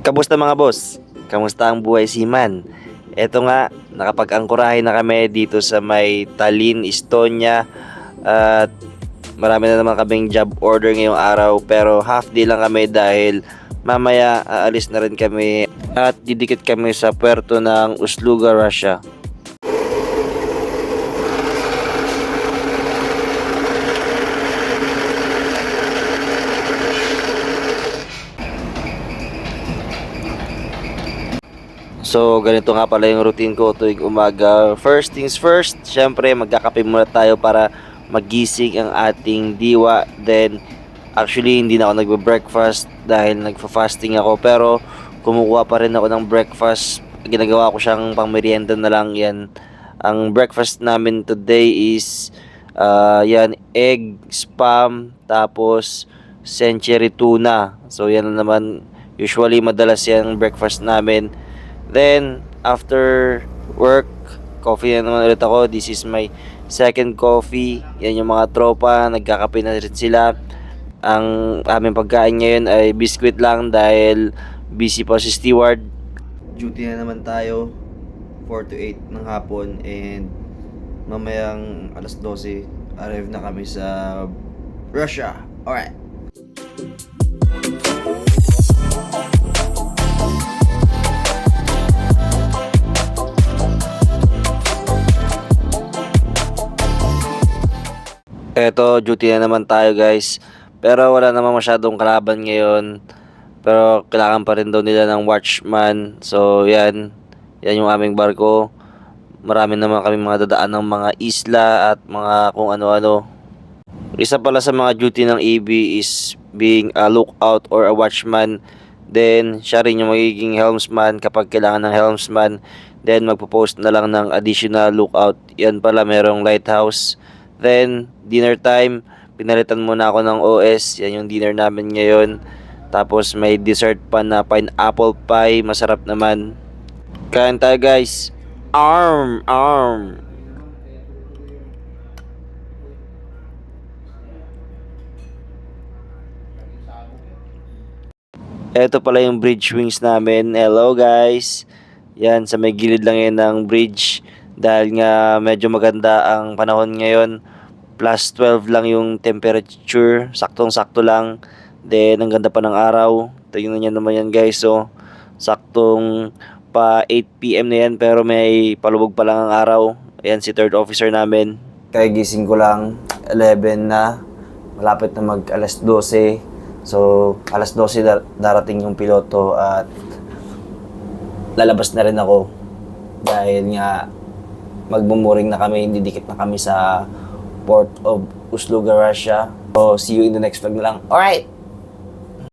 Kamusta mga boss? Kamusta ang buhay siman? Eto nga, nakapag-angkurahe na kami dito sa may Tallinn, Estonia at marami na naman kaming job order ngayong araw pero half day lang kami dahil mamaya aalis na rin kami at didikit kami sa puerto ng Usluga, Russia. So, ganito nga pala yung routine ko tuwing umaga. First things first, syempre magkakape muna tayo para magising ang ating diwa. Then, actually hindi na ako nagbe-breakfast dahil nagfa-fasting ako. Pero, kumukuha pa rin ako ng breakfast. Ginagawa ko siyang pang merienda na lang yan. Ang breakfast namin today is, uh, yan, egg, spam, tapos century tuna. So, yan na naman. Usually, madalas yan breakfast namin. Then, after work, coffee na naman ulit ako. This is my second coffee. Yan yung mga tropa. Nagkakape na rin sila. Ang aming pagkain ngayon ay biscuit lang dahil busy pa si steward. Duty na naman tayo. 4 to 8 ng hapon and mamayang alas 12 arrive na kami sa Russia. Alright. Eto, duty na naman tayo guys. Pero wala namang masyadong kalaban ngayon. Pero kailangan pa rin daw nila ng watchman. So, yan. Yan yung aming barko. Marami naman kami mga dadaan ng mga isla at mga kung ano-ano. Isa pala sa mga duty ng EB is being a lookout or a watchman. Then, siya rin yung magiging helmsman kapag kailangan ng helmsman. Then, magpo-post na lang ng additional lookout. Yan pala, merong lighthouse. Then, dinner time, pinalitan muna ako ng OS. Yan yung dinner namin ngayon. Tapos may dessert pa na pineapple pie. Masarap naman. Kain tayo guys. Arm! Arm! Ito pala yung bridge wings namin. Hello guys. Yan, sa may gilid lang yan ng bridge. Dahil nga medyo maganda ang panahon ngayon. Plus 12 lang yung temperature. Saktong-sakto lang. Then, ang ganda pa ng araw. Tingnan nyo naman yan guys. So, saktong pa 8pm na yan. Pero may palubog pa lang ang araw. Ayan si third officer namin. Kaya gising ko lang. 11 na. Malapit na mag alas 12. So, alas 12 dar- darating yung piloto at lalabas na rin ako dahil nga magmumuring na kami, didikit na kami sa port of Usluga, Russia. So, see you in the next vlog na lang. Alright!